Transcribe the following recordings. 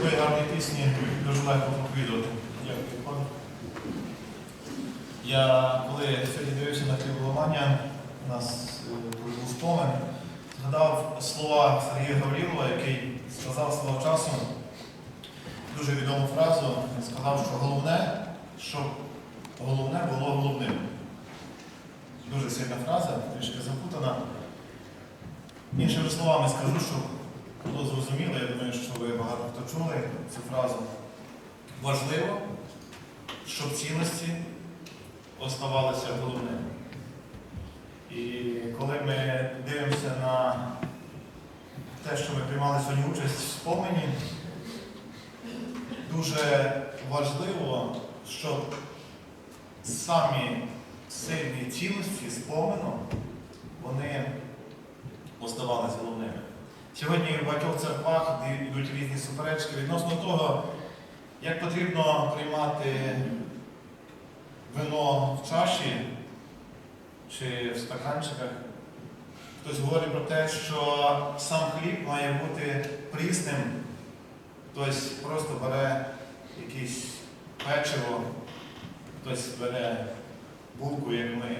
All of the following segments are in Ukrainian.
такої гарної пісні дуже легко проповідувати. Дякую, пане. Я коли сьогодні дивився на кліпологання, у нас е, був спомин, згадав слова Сергія Гаврілова, який сказав свого часу дуже відому фразу. Він сказав, що головне, щоб головне було головним. Дуже сильна фраза, трішки запутана. Іншими словами скажу, щоб було зрозуміло, я думаю, що ви багато хто чули цю фразу. Важливо, щоб цінності оставалися головними. І коли ми дивимося на те, що ми приймали сьогодні участь в спомені, дуже важливо, щоб самі сильні цінності спомену, вони оставалися головними. Сьогодні в багатьох церквах йдуть різні суперечки відносно того, як потрібно приймати вино в чаші чи в стаканчиках. Хтось говорить про те, що сам хліб має бути прісним, хтось просто бере якесь печиво, хтось бере булку, як ми.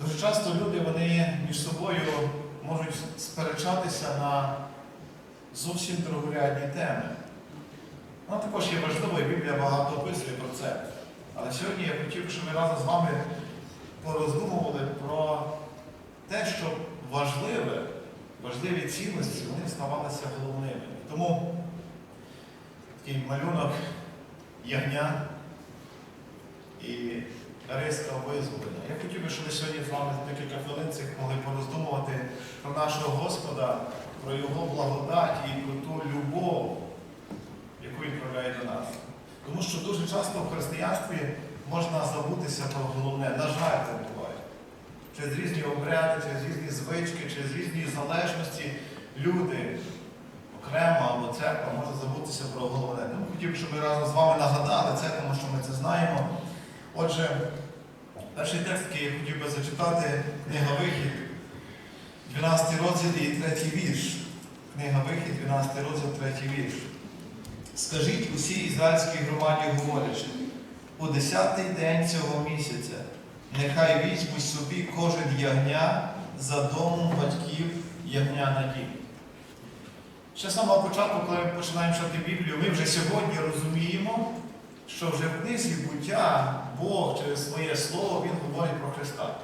Дуже часто люди вони між собою можуть сперечатися на зовсім другорядні теми. Вона також є важливою, Біблія багато описує про це. Але сьогодні я хотів, щоб ми разом з вами пороздумували про те, що важливе, важливі цінності, вони ставалися головними. І тому такий малюнок ягня і риска визволення. Я хотів би, щоб ми сьогодні з вами декілька хвилин цих могли пороздумувати про нашого Господа, про Його благодать і про ту любов, яку Він проявляє до нас. Тому що дуже часто в християнстві можна забутися про головне. На жаль, це буває. Через різні обряди, через різні звички, через різні залежності люди окремо або церква може забутися про головне. Тому хотів, щоб ми разом з вами нагадали це, тому що ми це знаємо. Отже, перший текст, який я хотів би зачитати, книга Вихід, 12 розділ і 3 вірш. Книга Вихід, 12 розділ, 3 вірш. Скажіть усій ізраїльській громаді говорячи, у десятий день цього місяця нехай візьмуть собі кожен ягня за домом батьків ягня на дім. Ще з самого початку, коли ми починаємо читати Біблію, ми вже сьогодні розуміємо, що вже в книзі буття Бог через своє Слово Він говорить про Христа.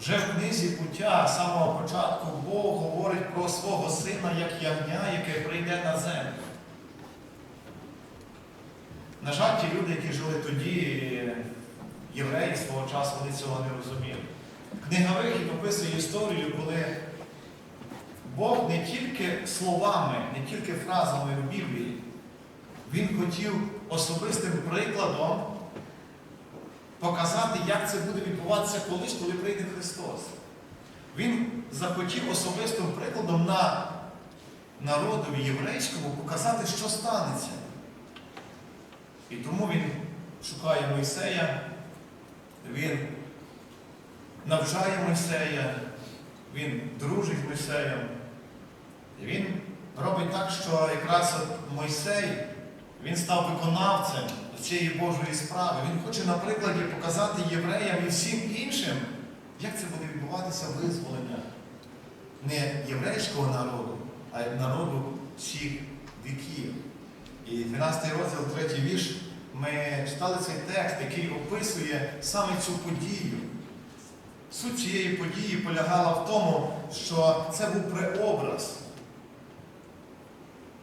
Вже в книзі буття з самого початку Бог говорить про свого сина як ягня, яке прийде на землю. На жаль, ті люди, які жили тоді, євреї свого часу, вони цього не розуміли. Книга Вихід описує історію, коли Бог не тільки словами, не тільки фразами в Біблії, Він хотів особистим прикладом показати, як це буде відбуватися колись, коли прийде Христос. Він захотів особистим прикладом на народові єврейському показати, що станеться. І тому він шукає Мойсея, він навчає Мойсея, він дружить з Мойсеєм. І він робить так, що якраз Мойсей він став виконавцем цієї Божої справи. Він хоче на прикладі показати євреям і всім іншим, як це буде відбуватися визволення не єврейського народу, а народу всіх віків. І 12 розділ, 3 вірш, ми читали цей текст, який описує саме цю подію. Суть цієї події полягала в тому, що це був преобраз.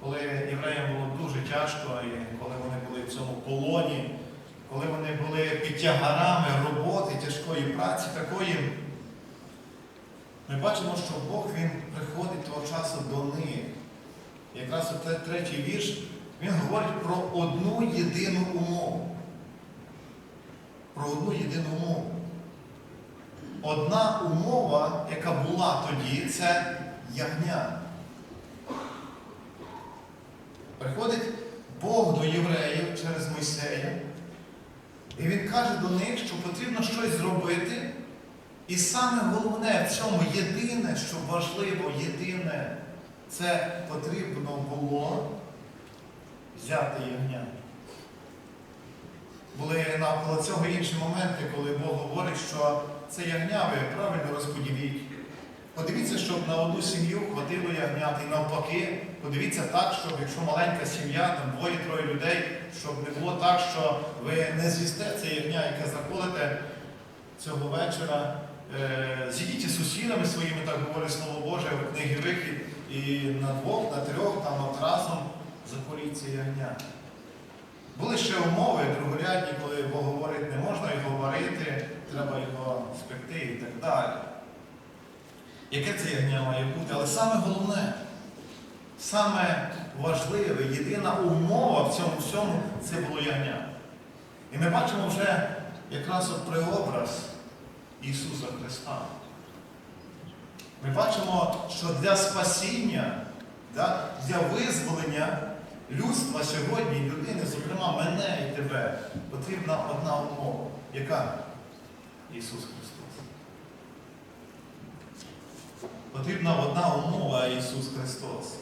Коли євреям було дуже тяжко, і коли вони були в цьому полоні, коли вони були під тягарами роботи, тяжкої праці такої, ми бачимо, що Бог Він приходить того часу до них. Якраз от третій вірш, він говорить про одну єдину умову. Про одну єдину умову. Одна умова, яка була тоді, це ягня. Приходить Бог до євреїв через Мойсея, і він каже до них, що потрібно щось зробити. І саме головне в цьому єдине, що важливо, єдине, Це потрібно було взяти ягня. Були навколо цього інші моменти, коли Бог говорить, що це ягня ви правильно розподіліть. Подивіться, щоб на одну сім'ю хватило ягнят і навпаки, подивіться так, щоб якщо маленька сім'я, там двоє-троє людей, щоб не було так, що ви не з'їсте це ягня, яке заходите цього вечора. Е, з'їдіть із сусідами своїми, так говорить Слово Боже, в книги Вихід, і на двох, на трьох, там от разом захворіть це ягня. Були ще умови другорядні, коли Бог говорить, не можна його варити, треба його спекти і так далі. Яке це ягня має бути? Але саме головне, саме важливе, єдина умова в цьому всьому це було ягня. І ми бачимо вже якраз от преобраз Ісуса Христа. Ми бачимо, що для спасіння, для визволення людства сьогодні, людини, зокрема мене і тебе, потрібна одна умова. Яка? Ісус Христос. Потрібна одна умова Ісус Христос.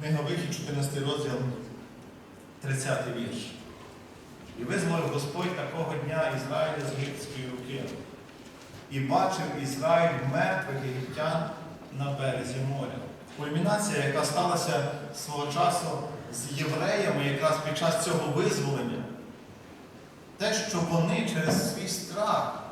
Книга Вихід, 14 розділ, 30 вірш. І визволив Господь такого дня Ізраїля з єгипетської руки. І бачив Ізраїль мертвих єгиптян на березі моря. Кульмінація, яка сталася свого часу з євреями якраз під час цього визволення, те, що вони через свій страх,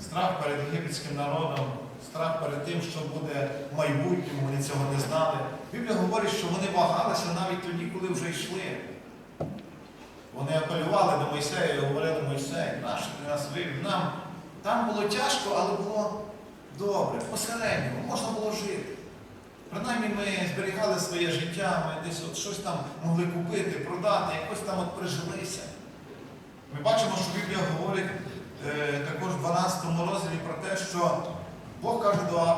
страх перед єгипетським народом, страх перед тим, що буде в майбутньому, вони цього не знали. Біблія говорить, що вони вагалися навіть тоді, коли вже йшли. Вони апелювали до Мойсея і говорили, Мойсей, наш ти нас вивів. Нам там було тяжко, але було добре, посередньо, можна було жити. Принаймні ми зберігали своє життя, ми десь от щось там могли купити, продати, якось там от прижилися. Ми бачимо, що Біблія говорить також в 12 розділі про те, що Бог каже до,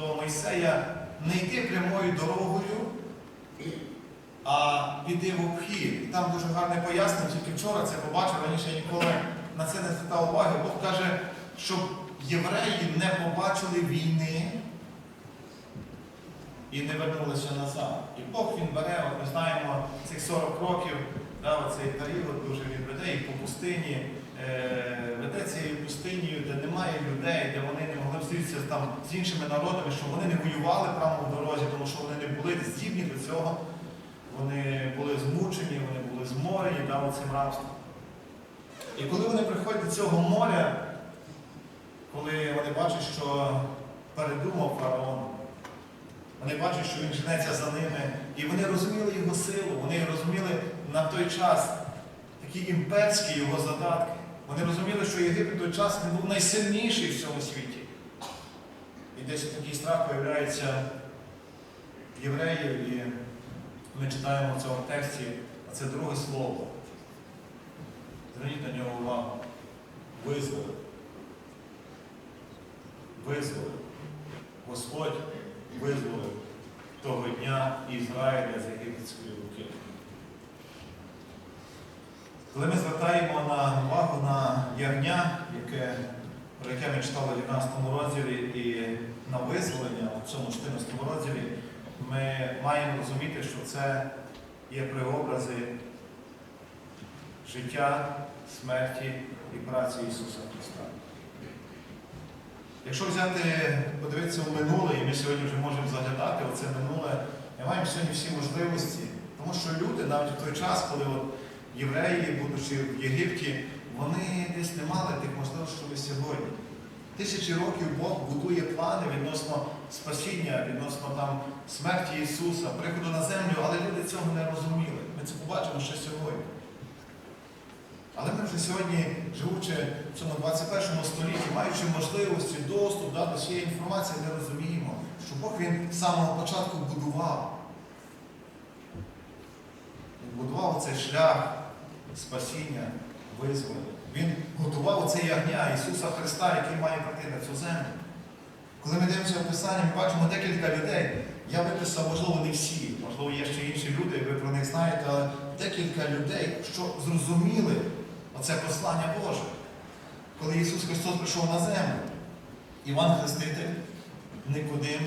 до Мойсея, не йди прямою дорогою, а піди в обхід. І там дуже гарне пояснення, тільки вчора це побачив, раніше я ніколи на це не звертав уваги. Бог каже, щоб євреї не побачили війни і не вернулися назад. І Бог він бере, от ми знаємо, цих 40 років, да, оцей період дуже він веде по пустині, е, веде цією пустинею, де немає людей, де вони не могли зустрітися там з іншими народами, щоб вони не воювали прямо в дорозі, тому що вони не були здібні до цього. Вони були змучені, вони були зморені да, цим рабством. І коли вони приходять до цього моря, коли вони бачать, що передумав фараон, вони бачать, що він женеться за ними, і вони розуміли його силу, вони розуміли на той час такі імперські його задатки. Вони розуміли, що Єгипет той час не був найсильніший в цьому світі. І десь такий страх появляється в євреїв, і ми читаємо в цьому тексті, а це друге слово. Зверніть на нього увагу. Визволив. Визволив. Господь визволив того дня Ізраїля з єгипетської руки. Коли ми звертаємо на увагу на ягня, яке, про яке ми читали в 12 розділі, і на визволення у цьому 14 розділі, ми маємо розуміти, що це є преобрази життя, смерті і праці Ісуса Христа. Якщо взяти, подивитися в минуле, і ми сьогодні вже можемо заглядати оце минуле, ми маємо сьогодні всі можливості, тому що люди навіть в той час, коли от євреї, будучи в Єгипті, вони десь не мали тих можливостей, що ви сьогодні. Тисячі років Бог будує плани відносно спасіння, відносно там смерті Ісуса, приходу на землю, але люди цього не розуміли. Ми це побачимо ще сьогодні. Але ми вже сьогодні, живучи в цьому 21 столітті, маючи можливості, доступ да, до цієї інформації, ми розуміємо, що Бог він з самого початку будував. Він будував цей шлях спасіння, визволення. Він готував це ягня Ісуса Христа, який має прийти на цю землю. Коли ми дивимося в Писання, ми бачимо декілька людей. Я виписав, можливо, не всі, можливо, є ще інші люди, ви про них знаєте, але декілька людей, що зрозуміли оце послання Боже. Коли Ісус Христос прийшов на землю, Іван Хреститель, Никодим,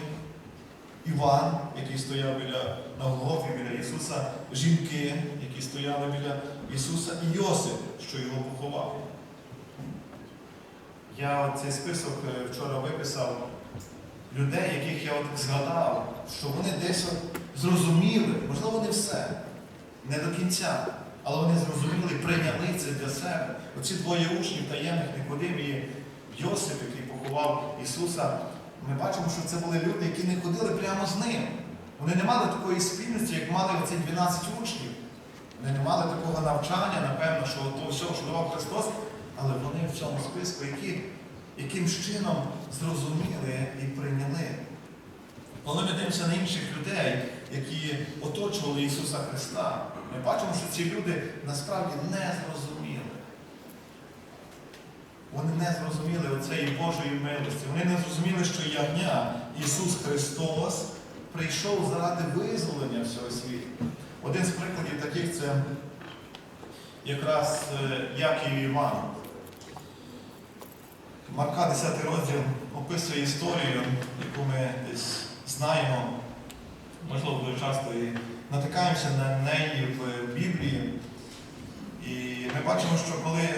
Іван, який стояв біля на Голгофі біля Ісуса, жінки, які стояли біля Ісуса, і Йосип, що його поховав. Я цей список е, вчора виписав людей, яких я от згадав, що вони десь зрозуміли, можливо, не все, не до кінця, але вони зрозуміли прийняли це для себе. Оці двоє учнів таємних Никодим і Йосип, який поховав Ісуса, ми бачимо, що це були люди, які не ходили прямо з ним. Вони не мали такої спільності, як мали оці 12 учнів. Вони не мали такого навчання, напевно, що то всього, що давав Христос, але вони в цьому списку, які яким чином зрозуміли і прийняли. Коли ми дивимося на інших людей, які оточували Ісуса Христа, ми бачимо, що ці люди насправді не зрозуміли. Вони не зрозуміли оцеї Божої милості. Вони не зрозуміли, що ягня Ісус Христос прийшов заради визволення всього світу. Один з прикладів таких це якраз е, Яків Іван. Марка 10 розділ описує історію, яку ми десь знаємо, можливо, дуже часто і натикаємося на неї в Біблії. І ми бачимо, що коли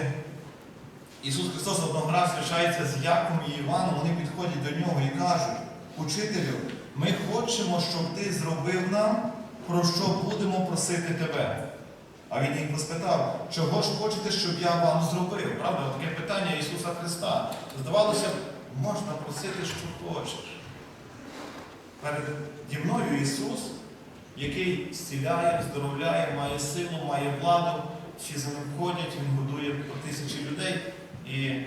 Ісус Христос одного разу зустрічається з Яком і Іваном, вони підходять до нього і кажуть, учителю, ми хочемо, щоб ти зробив нам, про що будемо просити тебе. А він їх спитав, чого ж хочете, щоб я вам зробив? Правда, таке питання Ісуса Христа. Здавалося, можна просити, що хочеш. Переді мною Ісус, який зціляє, здоровляє, має силу, має владу, всі за ним ходять, Він годує по тисячі людей. І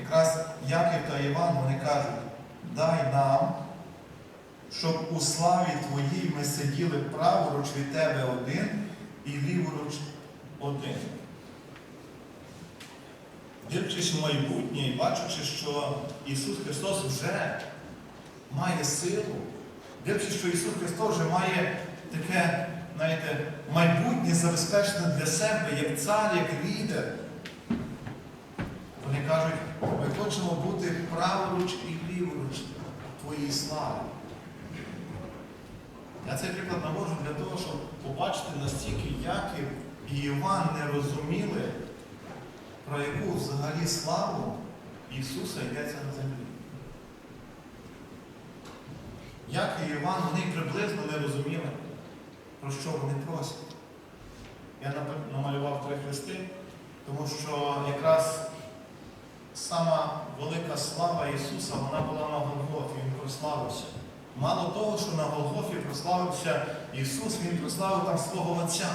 якраз Яків та Іван вони кажуть, дай нам, щоб у славі Твоїй ми сиділи праворуч від Тебе один і ліворуч один. Дивлячись в майбутнє і бачучи, що Ісус Христос вже має силу, дивлячись, що Ісус Христос вже має таке, знаєте, майбутнє забезпечене для себе, як цар, як лідер. Вони кажуть, ми хочемо бути праворуч і ліворуч Твоїй слави. Я цей приклад наводжу для того, щоб побачити, настільки Яків і Іван не розуміли, про яку взагалі славу Ісуса йдеться на землі. Яків і Іван, вони приблизно не розуміли, про що вони просять. Я намалював три хрести, тому що якраз сама велика слава Ісуса, вона була на Голгофі, Він прославився. Мало того, що на Голгофі прославився Ісус, Він прославив там свого Отця.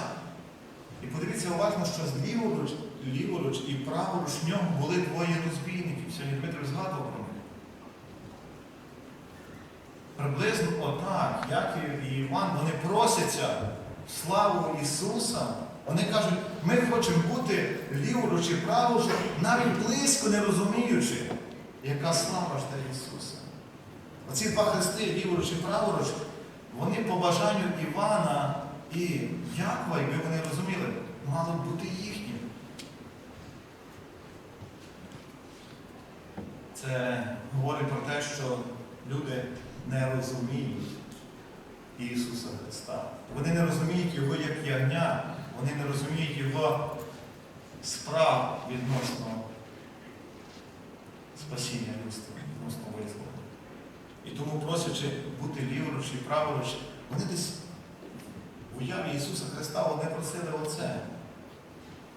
І подивіться уважно, що з ліворуч, ліворуч і праворуч нього були двоє розбійників. Сьогодні Дмитро згадував про них. Приблизно отак, Яків і Іван, вони просяться в славу Ісуса. Вони кажуть, ми хочемо бути ліворуч і праворуч, навіть близько не розуміючи, яка слава жде Ісуса. Оці два хрести, ліворуч і праворуч, вони по бажанню Івана і Якова, якби вони розуміли, мали б бути їхнім. Це говорить про те, що люди не розуміють Ісуса Христа. Вони не розуміють Його як ягня, вони не розуміють Його справ відносно спасіння людства, відносно визволення. І тому, просячи бути ліворуч і праворуч, вони десь в уяві Ісуса Христа вони просили оце.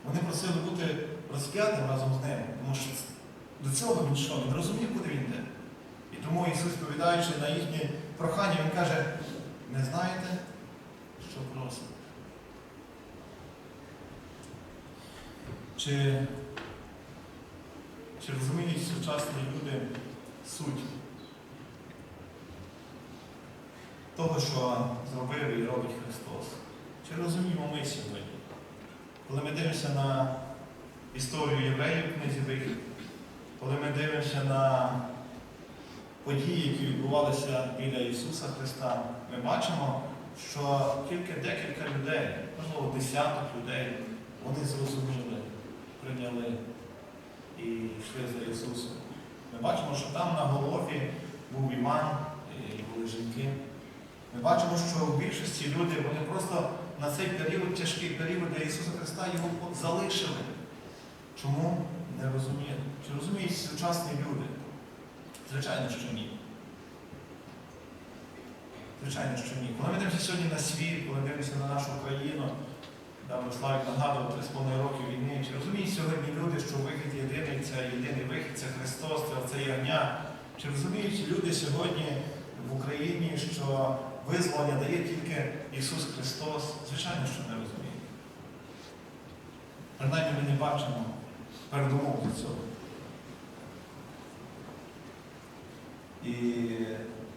Вони просили бути розп'ятим разом з ним, тому що до цього він йшов, він розумів, куди він йде. І тому Ісус, відповідаючи на їхнє прохання, Він каже, не знаєте, що просите. Чи, чи розуміють сучасні люди суть того, що зробив і робить Христос? Чи розуміємо ми сьогодні? Коли ми дивимося на історію євреїв книзі Вихід, коли ми дивимося на події, які відбувалися біля Ісуса Христа, ми бачимо, що тільки декілька людей, можливо, десяток людей, вони зрозуміли, прийняли і йшли за Ісусом. Ми бачимо, що там на Голгофі був Іван і були жінки. Ми бачимо, що в більшості люди вони просто на цей період, тяжкий період для Ісуса Христа його залишили. Чому? Не розуміли. Чи розуміють сучасні люди? Звичайно, що ні. Звичайно, що ні. Коли ми дивимося сьогодні на світ, коли дивимося на нашу країну, да, Славік нагадував 3,5 роки війни, чи розуміють сьогодні люди, що вихід єдиний, це єдиний вихід, це Христос, це ягня. Чи розуміють люди сьогодні в Україні, що визволення дає тільки Ісус Христос? Звичайно, що не розуміють. Принаймні ми не бачимо передумов до цього. І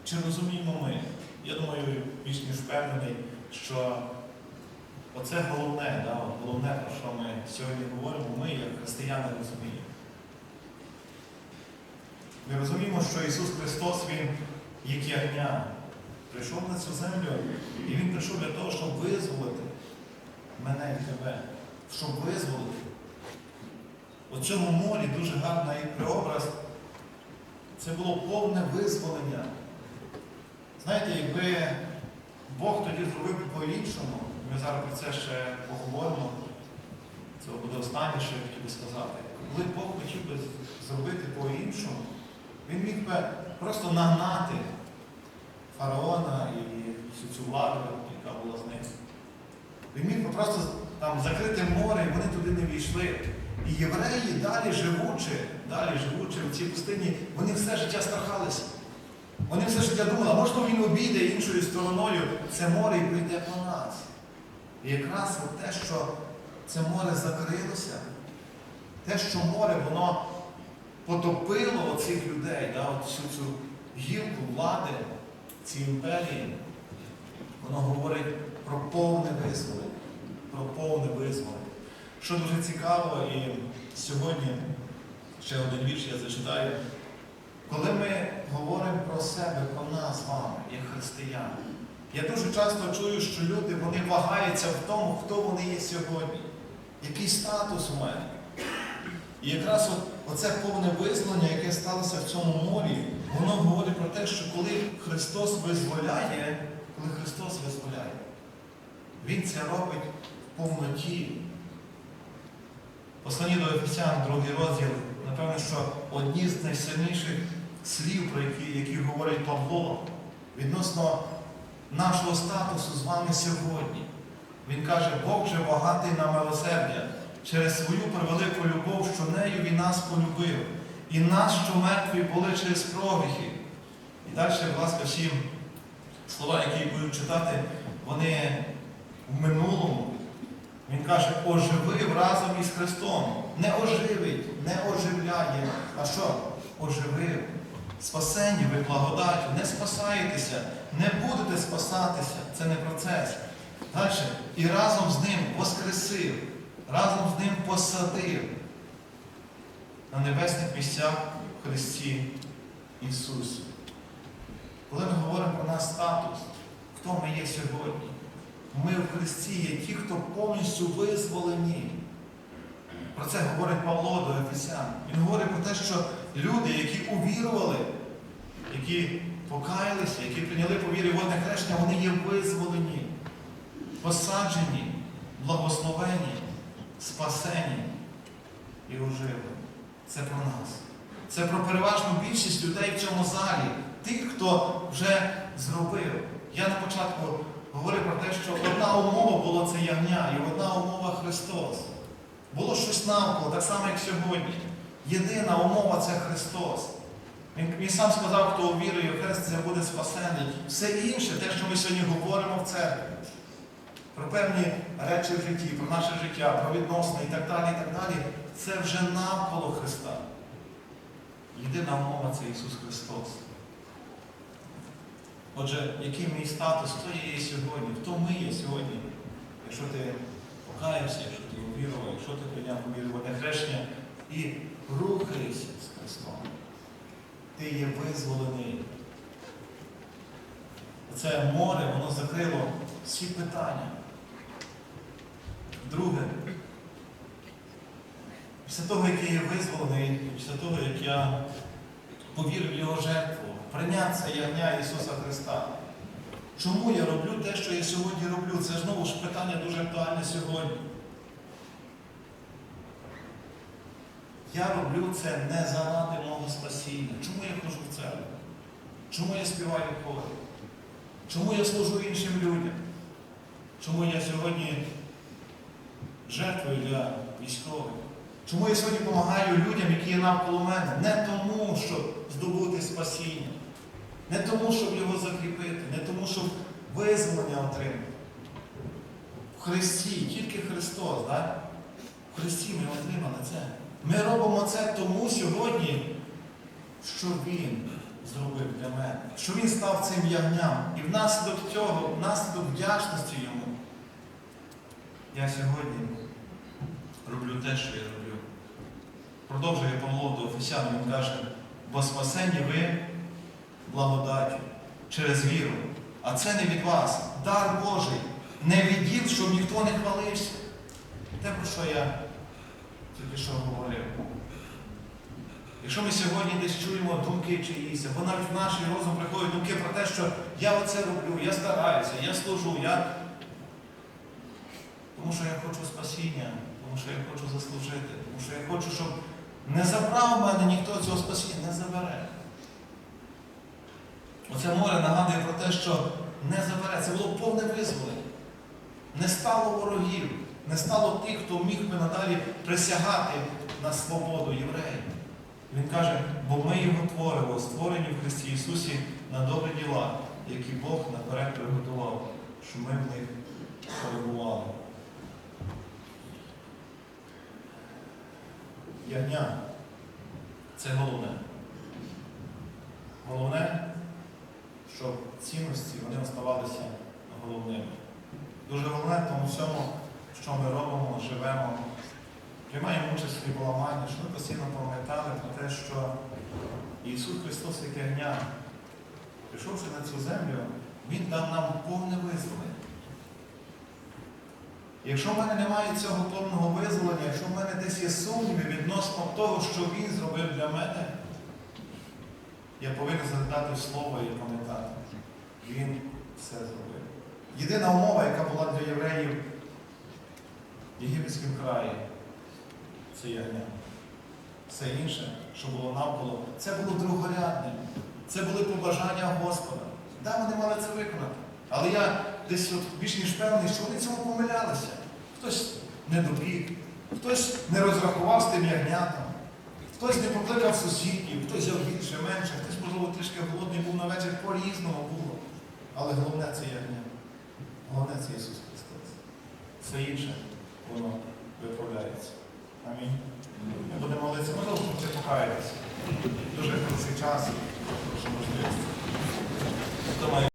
чи розуміємо ми? Я думаю, більш ніж впевнений, що оце головне, да, головне, про що ми сьогодні говоримо, ми, як християни, розуміємо. Ми розуміємо, що Ісус Христос, Він, як ягня, прийшов на цю землю, і Він прийшов для того, щоб визволити мене і тебе, щоб визволити. У цьому морі дуже гарний преобраз. Це було повне визволення. Знаєте, якби Бог тоді зробив по-іншому, ми зараз про це ще поговоримо, це буде останнє, що я хотів би сказати. Коли Бог хотів би зробити по-іншому, він міг би просто нагнати фараона і всю цю владу, яка була з ним. Він міг просто там закрити море, і вони туди не війшли. І євреї далі живучи, далі живучи в цій пустині, вони все життя страхалися. Вони все життя думали, а можливо він обійде іншою стороною це море і прийде по нас. І якраз от те, що це море закрилося, те, що море, воно потопило оцих людей, да, от всю цю гілку влади, ці імперії, воно говорить про повне визволення. Про повне визволення. Що дуже цікаво, і сьогодні ще один вірш я зачитаю. Коли ми говоримо про себе, про нас з вами, як християни, я дуже часто чую, що люди вони вагаються в тому, хто вони є сьогодні, який статус у мене. І якраз от, оце повне визволення, яке сталося в цьому морі, воно говорить про те, що коли Христос визволяє, коли Христос визволяє, Він це робить в повноті. Послання до Ефесян, другий розділ, напевно, що одні з найсильніших слів, про які, які говорить Павло, відносно нашого статусу з вами сьогодні. Він каже, Бог же багатий на милосердя через свою превелику любов, що нею він нас полюбив, і нас, що мертві були через прогріхи. І далі, будь ласка, всі слова, які я буду читати, вони в минулому. Він каже, оживив разом із Христом. Не оживить, не оживляє. А що? Оживив. Спасені ви благодаттю, не спасаєтеся, не будете спасатися. Це не процес. Далі. І разом з ним воскресив, разом з ним посадив на небесних місцях в Христі Ісусі. Коли ми говоримо про наш статус, хто ми є сьогодні? Ми в Христі є ті, хто повністю визволені. Про це говорить Павло до Ефесян. Він говорить про те, що люди, які увірували, які покаялися, які прийняли по вірі водне хрещення, вони є визволені, посаджені, благословені, спасені і оживлені. Це про нас. Це про переважну більшість людей в цьому залі, тих, хто вже зробив. Я на початку говорив про те, що одна умова була це ягня, і одна умова Христос. Було щось навколо, так само, як сьогодні. Єдина умова це Христос. Він, він сам сказав, хто увірує в Христа, буде спасений. Все інше, те, що ми сьогодні говоримо в церкві, про певні речі в житті, про наше життя, про відносини і так далі, і так далі, це вже навколо Христа. Єдина умова це Ісус Христос. Отже, який мій статус, хто є сьогодні, хто ми є сьогодні, якщо ти покаявся, якщо ти увірував, якщо ти прийняв увірування хрещення і рухаєшся з Христом, ти є визволений. Це море, воно закрило всі питання. Друге, після того, як я є визволений, після того, як я повірив в Його жертву, прийняв це ягня Ісуса Христа. Чому я роблю те, що я сьогодні роблю? Це знову ж питання дуже актуальне сьогодні. Я роблю це не заради мого спасіння. Чому я ходжу в церкву? Чому я співаю в хорі? Чому я служу іншим людям? Чому я сьогодні жертвую для військових? Чому я сьогодні допомагаю людям, які є навколо мене? Не тому, щоб здобути спасіння, не тому, щоб його закріпити, не тому, щоб визволення отримати. В Христі, тільки Христос, так? В Христі ми отримали це. Ми робимо це тому сьогодні, що Він зробив для мене, що Він став цим ягням. І внаслідок цього, внаслідок вдячності йому, я сьогодні роблю те, що я роблю. Продовжує Павло до Офесян, він каже, бо спасені ви благодаттю через віру. А це не від вас, дар Божий, не від діл, щоб ніхто не хвалився. Те, про що я тільки що говорив. Якщо ми сьогодні десь чуємо думки чиїсь, або навіть в наш розум приходять думки про те, що я оце роблю, я стараюся, я служу, я. Тому що я хочу спасіння, тому що я хочу заслужити, тому що я хочу, щоб не забрав в мене ніхто цього спасіння, не забере. Оце море нагадує про те, що не забере. Це було повне визволення. Не стало ворогів, не стало тих, хто міг би надалі присягати на свободу євреїв. Він каже, бо ми його творимо, створені в Христі Ісусі на добрі діла, які Бог наперед приготував, щоб ми в них перебували. Ягня це головне. Головне, щоб цінності вони оставалися головними. Дуже головне тому всьому, що ми робимо, живемо, приймаємо участь в поламанні, що ми постійно пам'ятали про те, що Ісус Христос як ягня, прийшовши на цю землю, Він дав нам повне визволення. Якщо в мене немає цього повного визволення, якщо в мене десь є сумніви відносно того, що Він зробив для мене, я повинен згадати слово і пам'ятати. Він все зробив. Єдина умова, яка була для євреїв в єгипетському краї, це ягня. Все інше, що було навколо, це було другорядним. Це були побажання Господа. Да, вони мали це виконати. Але я десь от більш ніж певний, що вони цьому помилялися. Хтось не добіг, хтось не розрахував з тим ягнятом, хтось не покликав сусідів, хтось взяв більше, менше, хтось, можливо, трішки голодний був на вечір, по-різному було. Але головне це ягня. Головне це Ісус Христос. Все інше, воно виправляється. Амінь. Ми будемо молитися, можливо, це покаятися. Дуже хороший час, що можливість.